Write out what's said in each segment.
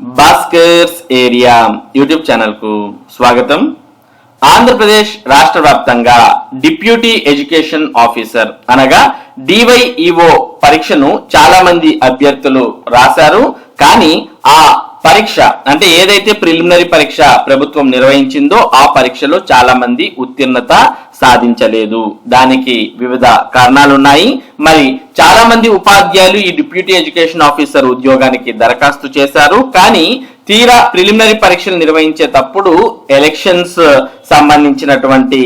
Bhaskar's area YouTube ఛానల్కు స్వాగతం. ఆంధ్రప్రదేశ్ రాష్ట్ర వ్యాప్తంగా డిప్యూటీ ఎడ్యుకేషన్ ఆఫీసర్ అనగా డివైఈఓ పరీక్షను చాలా మంది అభ్యర్థులు రాశారు. కానీ ఆ పరీక్ష. అంటే ఏదైతే ప్రిలిమినరీ పరీక్ష ప్రభుత్వం నిర్వహించిందో ఆ పరీక్షలో చాలా మంది ఉత్తీర్ణత సాధించలేదు. దానికి వివిధ కారణాలున్నాయి. మరి చాలా మంది ఉపాధ్యాయులు ఈ డిప్యూటీ ఎడ్యుకేషన్ ఆఫీసర్ ఉద్యోగానికి దరఖాస్తు చేశారు. కానీ తీరా ప్రిలిమినరీ పరీక్షలు నిర్వహించేటప్పుడు ఎలక్షన్స్ సంబంధించినటువంటి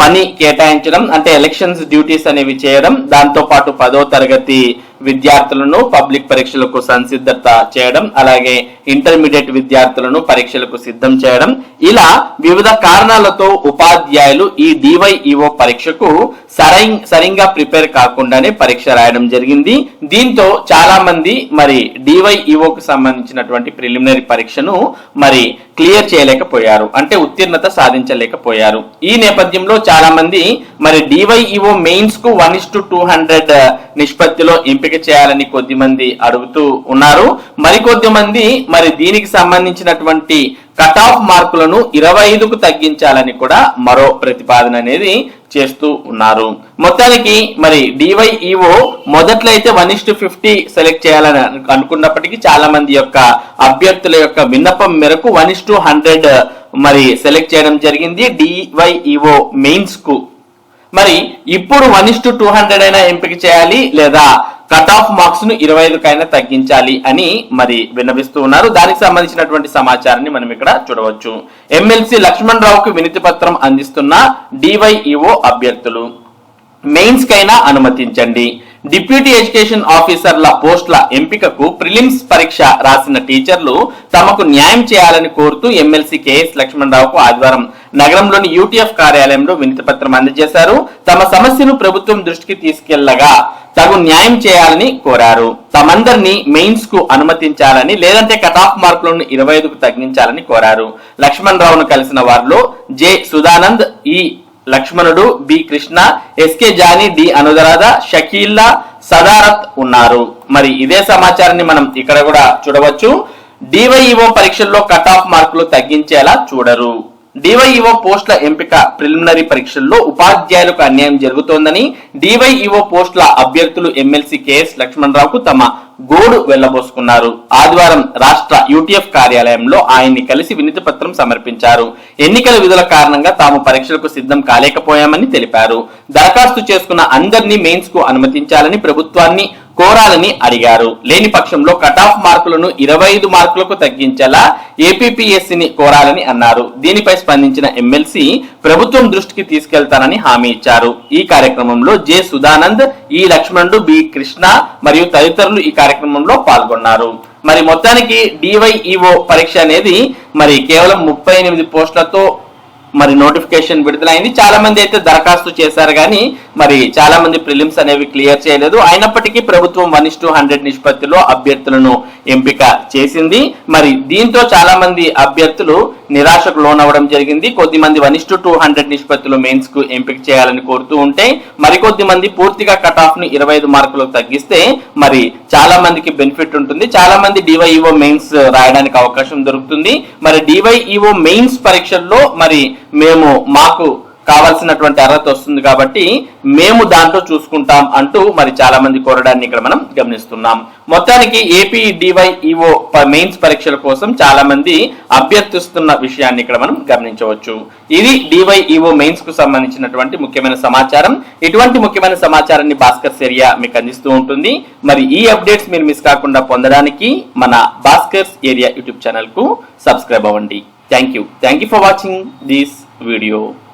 పని కేటాయించడం అంటే ఎలక్షన్స్ డ్యూటీస్ అనేవి చేయడం దాంతో పాటు పదో తరగతి విద్యార్థులను పబ్లిక్ పరీక్షలకు సంసిద్ధత చేయడం అలాగే ఇంటర్మీడియట్ విద్యార్థులను పరీక్షలకు సిద్ధం చేయడం. ఇలా వివిధ కారణాలతో ఉపాధ్యాయులు ఈ డివైఈఓ పరీక్షకు సరైన సరిగ్గా ప్రిపేర్ కాకుండానే పరీక్ష రాయడం జరిగింది. దీంతో చాలా మంది మరి డివైఈఓకు సంబంధించినటువంటి ప్రిలిమినరీ పరీక్షను మరి క్లియర్ చేయలేకపోయారు అంటే ఉత్తీర్ణత సాధించలేకపోయారు. ఈ నేపథ్యంలో చాలా మంది మరి DyEO మెయిన్స్కు one is to two hundred నిష్పత్తిలో ఎంపిక చేయాలని కొద్దిమంది అడుగుతూ ఉన్నారు. మరికొద్ది మంది మరి దీనికి సంబంధించినటువంటి కట్ ఆఫ్ మార్కులను ఇరవై ఐదుకు తగ్గించాలని కూడా మరో ప్రతిపాదన అనేది చేస్తూ ఉన్నారు. మొత్తానికి మరి డివైఈఓ మొదట్లో అయితే వన్ ఇస్ ఫిఫ్టీ సెలెక్ట్ చేయాలని అనుకున్నప్పటికీ చాలా మంది యొక్క అభ్యర్థుల యొక్క విన్నపం మేరకు వన్ ఇస్ హండ్రెడ్ మరి సెలెక్ట్ చేయడం జరిగింది. డివైఈఓ మెయిన్స్కు మరి ఇప్పుడు one is to two hundred అయినా ఎంపిక చేయాలి లేదా కట్ ఆఫ్ మార్క్స్ను ఇరవై ఐదుకైనా తగ్గించాలి అని మరి విన్నవిస్తూ ఉన్నారు. దానికి సంబంధించినటువంటి సమాచారాన్ని మనం ఇక్కడ చూడవచ్చు. ఎమ్మెల్సీ లక్ష్మణ్ రావుకు వినతి పత్రం అందిస్తున్న డివైఈఓ అభ్యర్థులు. మెయిన్స్ కైనా అనుమతించండి. డిప్యూటీ ఎడ్యుకేషన్ ఆఫీసర్ల పోస్టుల ఎంపికకు ప్రిలిమ్స్ పరీక్ష రాసిన టీచర్లు తమకు న్యాయం చేయాలని కోరుతూ ఎమ్మెల్సీ కేఎస్ లక్ష్మణరావుకు ఆదివారం నగరంలోని యూటీఎఫ్ కార్యాలయంలో వినతి పత్రం అందజేశారు. తమ సమస్యను ప్రభుత్వం దృష్టికి తీసుకెళ్ళగా తగు న్యాయం చేయాలని కోరారు. తమందరినీ మెయిన్స్కు అనుమతించాలని లేదంటే కట్ ఆఫ్ మార్కులను ఇరవై ఐదుకు తగ్గించాలని కోరారు. లక్ష్మణ్ రావును కలిసిన వారిలో J. Sudhanand E Lakshmanudu B. Krishna SK Johnny D. Anuradha Shakeela సదారత్ ఉన్నారు. మరి ఇదే సమాచారాన్ని మనం ఇక్కడ కూడా చూడవచ్చు. డివైఈఓ పరీక్షల్లో కట్ ఆఫ్ మార్కులు తగ్గించేలా చూడరు. డివైఈఓ పోస్టుల ఎంపిక ప్రిలిమినరీ పరీక్షల్లో ఉపాధ్యాయులకు అన్యాయం జరుగుతోందని డివైఈఓ పోస్టుల అభ్యర్థులు ఎమ్మెల్సీ కెఎస్ లక్ష్మణరావుకు తమ గోడు వెళ్ళబోసుకున్నారు. ఆదివారం రాష్ట్ర యూటీఎఫ్ కార్యాలయంలో ఆయన్ని కలిసి వినతి పత్రం సమర్పించారు. ఎన్నికల విధుల కారణంగా తాము పరీక్షలకు సిద్ధం కాలేకపోయామని తెలిపారు. దరఖాస్తు చేసుకున్న అందరినీ మెయిన్స్కు అనుమతించాలని ప్రభుత్వాన్ని కోరాలని అడిగారు. లేని పక్షంలో కట్ ఆఫ్ మార్కులను ఇరవై ఐదు మార్కులకు తగ్గించేలా ఏపీపీఎస్సీని కోరాలని అన్నారు. దీనిపై స్పందించిన ఎమ్మెల్సీ ప్రభుత్వం దృష్టికి తీసుకెళ్తానని హామీ ఇచ్చారు. ఈ కార్యక్రమంలో J Sudhanand E Lakshmanudu B Krishna మరియు తదితరులు ఈ కార్యక్రమంలో పాల్గొన్నారు. మరి మొత్తానికి డివైఈఓ పరీక్ష అనేది మరి కేవలం ముప్పై ఎనిమిది పోస్టులతో మరి నోటిఫికేషన్ విడుదలైంది. చాలా మంది అయితే దరఖాస్తు చేశారు కానీ మరి చాలా మంది ప్రిలిమ్స్ అనేవి క్లియర్ చేయలేదు. అయినప్పటికీ ప్రభుత్వం వన్ ఇస్ హండ్రెడ్ నిష్పత్తిలో అభ్యర్థులను ఎంపిక చేసింది. మరి దీంతో చాలా మంది అభ్యర్థులు నిరాశకు లోనవ్వడం జరిగింది. కొద్ది మంది వన్ ఇస్ టూ హండ్రెడ్ నిష్పత్తిలో మెయిన్స్కు ఎంపిక చేయాలని కోరుతూ ఉంటే మరికొద్ది మంది పూర్తిగా కట్ ఆఫ్ను ఇరవై ఐదు మార్కులకు తగ్గిస్తే మరి చాలా మందికి బెనిఫిట్ ఉంటుంది చాలా మంది డివైఈఓ మెయిన్స్ రాయడానికి అవకాశం దొరుకుతుంది. మరి డివైఈఓ మెయిన్స్ పరీక్షల్లో మరి మేము మాకు కావాల్సినటువంటి అర్హత వస్తుంది కాబట్టి మేము దాంట్లో చూసుకుంటాం అంటూ మరి చాలా మంది కోరడాన్ని ఇక్కడ మనం గమనిస్తున్నాం. మొత్తానికి ఏపీ డివైఈఓ మెయిన్స్ పరీక్షల కోసం చాలా మంది అభ్యర్థిస్తున్న విషయాన్ని ఇక్కడ మనం గమనించవచ్చు. ఇది డివైఈఓ మెయిన్స్కు సంబంధించినటువంటి ముఖ్యమైన సమాచారం. ఇటువంటి ముఖ్యమైన సమాచారాన్ని భాస్కర్ ఏరియా మీకు అందిస్తూ ఉంటుంది. మరి ఈ అప్డేట్స్ మీరు మిస్ కాకుండా పొందడానికి మన భాస్కర్స్ ఏరియా యూట్యూబ్ ఛానల్కు సబ్స్క్రైబ్ అవ్వండి. Thank you. Thank you for watching this video.